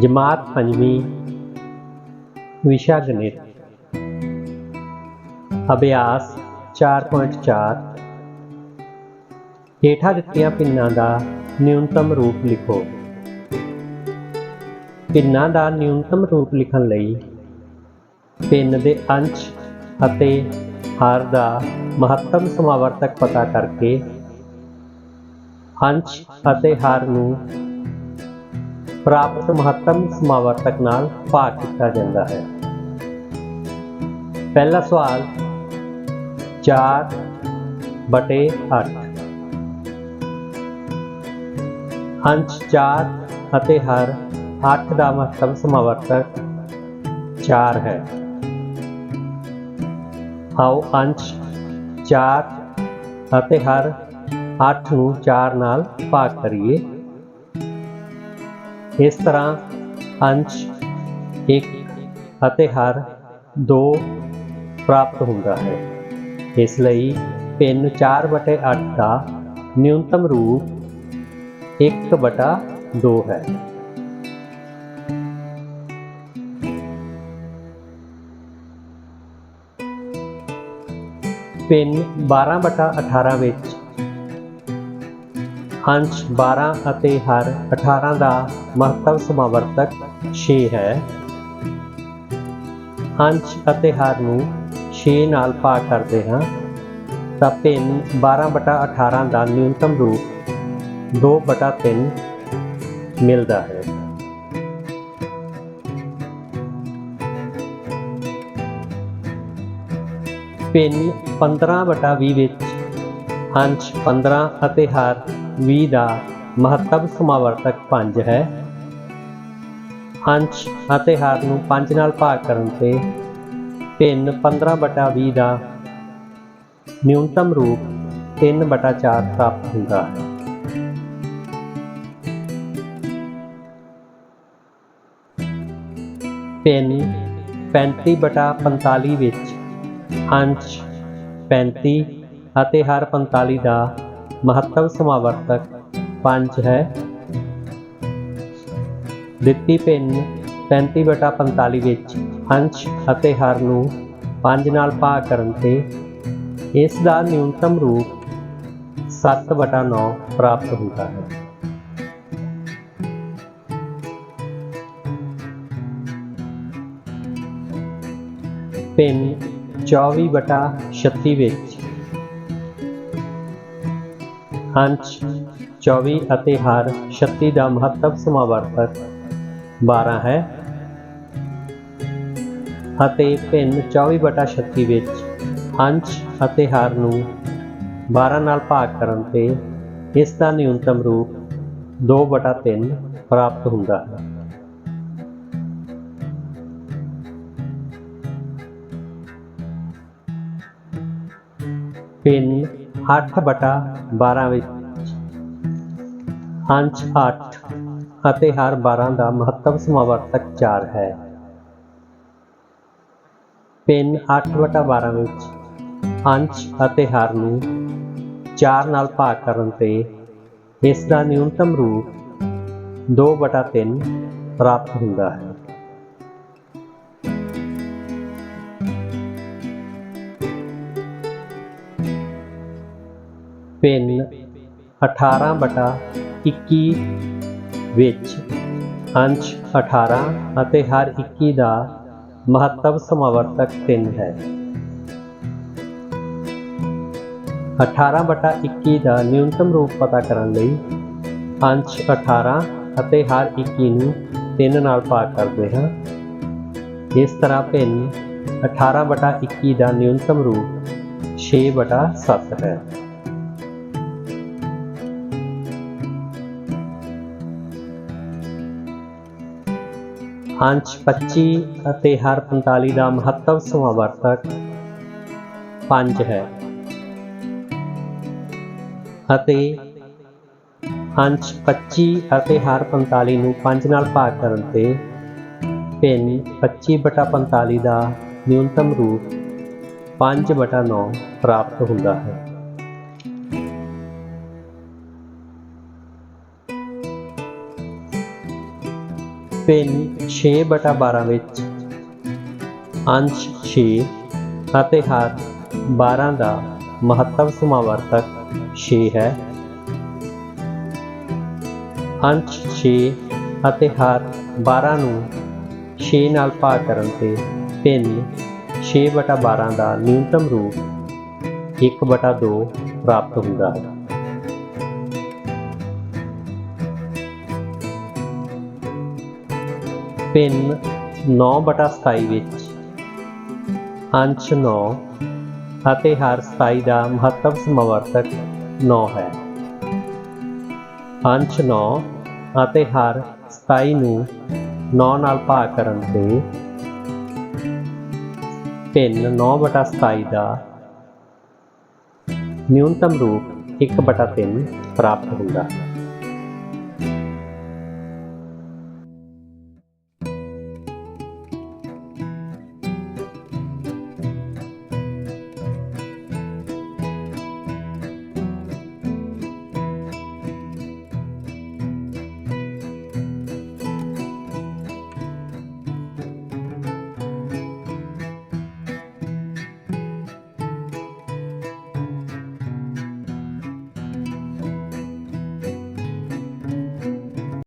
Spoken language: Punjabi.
ਜਮਾਤ ਪੰਜਵੀਂ, ਵਿਸ਼ਾ ਗਣਿਤ। ਅਭਿਆਸ 4.4 ਹੇਠਾਂ ਦਿੱਤੀਆਂ ਪਿੰਨਾਂ ਦਾ ਨਿਊਨਤਮ ਰੂਪ ਲਿਖੋ। ਪਿੰਨਾਂ ਦਾ ਨਿਊਨਤਮ ਰੂਪ ਲਿਖਣ ਲਈ ਪਿੰਨ ਦੇ ਅੰਸ਼ ਅਤੇ ਹਰ ਦਾ ਮਹੱਤਮ ਸਮਾਵਰਤਕ ਪਤਾ ਕਰਕੇ ਅੰਸ਼ ਅਤੇ ਹਰ ਨੂੰ ਪ੍ਰਾਪਤ ਮਹੱਤਮ ਸਮਾਵਰਤਕ ਨਾਲ ਭਾਗ ਕੀਤਾ ਜਾਂਦਾ ਹੈ। ਪਹਿਲਾ ਸਵਾਲ 4 ਬਟੇ 8 ਅੰਸ਼ 4 ਅਤੇ ਹਰ 8 ਦਾ ਮਹੱਤਮ ਸਮਾਵਰਤਕ 4 ਹੈ। ਆਓ ਅੰਸ਼ 4 ਅਤੇ ਹਰ 8 ਨੂੰ 4 ਨਾਲ ਭਾਗ ਕਰੀਏ। ਇਸ ਤਰ੍ਹਾਂ ਅੰਸ਼ 1 ਅਤੇ ਹਰ 2 ਪ੍ਰਾਪਤ ਹੁੰਦਾ ਹੈ। ਇਸ ਲਈ ਪਿੰਨ 4/8 ਦਾ ਨਿਊਨਤਮ ਰੂਪ 1/2 ਹੈ। ਪਿੰਨ 12/18 ਵਿੱਚ ਅੰਸ਼ 12 ਅਤੇ ਹਰ 18 ਦਾ ਮਹੱਤਵ ਸਮਾਵਰਤਕ 6 ਹੈ। ਅੰਸ਼ ਅਤੇ ਹਰ ਨੂੰ 6 ਨਾਲ ਭਾਗ ਕਰਦੇ ਹਾਂ। ਤਾਂ ਪਿੰਨ 12/18 ਦਾ ਨਿਊਨਤਮ ਰੂਪ 2/3 ਮਿਲਦਾ ਹੈ। ਪਿੰਨ 15/20 ਵਿੱਚ ਅੰਸ਼ 15 ਅਤੇ ਹਰ 20 ਦਾ ਮਹੱਤਵ ਸਮਾਵਰਤਕ 5 ਹੈ। ਅੰਸ਼ ਅਤੇ ਹਰ ਨੂੰ 5 ਨਾਲ ਭਾਗ ਕਰਨ ਤੇ ਭਿੰਨ 15/20 ਦਾ ਨਿਊਨਤਮ ਰੂਪ 3/4 ਪ੍ਰਾਪਤ ਹੁੰਦਾ ਹੈ। ਭਿੰਨ 35/45 ਵਿੱਚ ਅੰਸ਼ 35 ਅਤੇ ਹਰ 45 ਦਾ ਮਹੱਤਵ ਸਮਾਵਰਤਕ 5 ਹੈ। ਦਿੱਤੀ ਭਿੰਨ 35/45 ਵਿੱਚ ਅੰਸ਼ ਅਤੇ ਹਰ ਨੂੰ 5 ਨਾਲ ਭਾਗ ਕਰਨ ਤੇ ਇਸ ਦਾ ਨਿਊਨਤਮ ਰੂਪ 7/9 ਪ੍ਰਾਪਤ ਹੁੰਦਾ ਹੈ। ਭਿੰਨ 24/36 ਵਿੱਚ ਅੰਸ਼ 24 ਅਤੇ ਹਰ 36 ਦਾ ਮਹੱਤਵ ਸਮਾਵਰਤਕ 12 ਹੈ। ਅਤੇ ਭਿੰਨ 24/36 ਵਿੱਚ ਅੰਸ਼ ਅਤੇ ਹਰ ਨੂੰ 12 ਨਾਲ ਭਾਗ ਕਰਨ ਤੇ ਇਸ ਦਾ ਨਿਊਨਤਮ ਰੂਪ 2/3 ਪ੍ਰਾਪਤ ਹੁੰਦਾ ਹੈ। ਭਿੰਨ 8/12 ਵਿੱਚ। ਅੰਸ਼ 8 ਅਤੇ ਹਰ 12 ਦਾ ਮਹੱਤਵ ਸਮਾਵਰਤਕ 4 ਹੈ। ਭਿੰਨ 8/12 ਵਿੱਚ ਅੰਸ਼ ਅਤੇ ਹਰ ਨੂੰ 4 ਨਾਲ ਭਾਗ ਕਰਨ ਤੇ ਇਸ ਦਾ ਨਿਊਨਤਮ ਰੂਪ 2/3 ਪ੍ਰਾਪਤ ਹੁੰਦਾ ਹੈ। ਭਿੰਨ 18/21 ਵਿੱਚ ਅੰਸ਼ 18 ਅਤੇ ਹਰ 21 ਦਾ ਮਹੱਤਵ ਸਮਾਵਰਤਕ 3 ਹੈ। 18/21 ਦਾ ਨਿਊਨਤਮ ਰੂਪ ਪਤਾ ਕਰਨ ਲਈ ਅੰਸ਼ 18 ਅਤੇ ਹਰ 21 ਨੂੰ 3 ਨਾਲ ਭਾਗ ਕਰਦੇ ਹਾਂ। ਇਸ ਤਰ੍ਹਾਂ ਭਿੰਨ 18/21 ਦਾ ਨਿਊਨਤਮ ਰੂਪ 6/7 ਹੈ। ਅੰਸ਼ 25 ਅਤੇ ਹਰ 45 ਦਾ ਮਹੱਤਵ ਸਮਾਵਰਤਕ 5 ਹੈ। ਅਤੇ ਅੰਸ਼ 25 ਅਤੇ ਹਰ 45 ਨੂੰ 5 ਨਾਲ ਭਾਗ ਕਰਨ ਤੇ ਭਿੰਨ 25/45 ਦਾ ਨਿਊਨਤਮ ਰੂਪ 5/9 ਪ੍ਰਾਪਤ ਹੁੰਦਾ ਹੈ। ਭਿੰਨ 6/12 ਵਿੱਚ ਅੰਸ਼ 6 ਅਤੇ ਹਰ 12 ਦਾ ਮਹੱਤਵ ਸਮਾਵਰਤਕ 6 ਹੈ। ਅੰਸ਼ 6 ਅਤੇ ਹਰ 12 ਨੂੰ 6 ਨਾਲ ਭਾਗ ਕਰਨ ਤੇ ਭਿੰਨ 6/12 ਦਾ ਨਿਊਨਤਮ ਰੂਪ 1/2 ਪ੍ਰਾਪਤ ਹੁੰਦਾ ਹੈ। ਭਿੰਨ 9/27 ਵਿੱਚ ਅੰਸ਼ 9 ਅਤੇ ਹਰ 27 ਦਾ ਮਹੱਤਵ ਸਮਵਰਤਕ 9 ਹੈ। ਅੰਸ਼ 9 ਅਤੇ ਹਰ 27 ਨੂੰ 9 ਨਾਲ ਭਾਗ ਕਰਨ ਤੇ ਭਿੰਨ 9/27 ਦਾ ਨਿਊਨਤਮ ਰੂਪ 1/3 ਪ੍ਰਾਪਤ ਹੁੰਦਾ ਹੈ।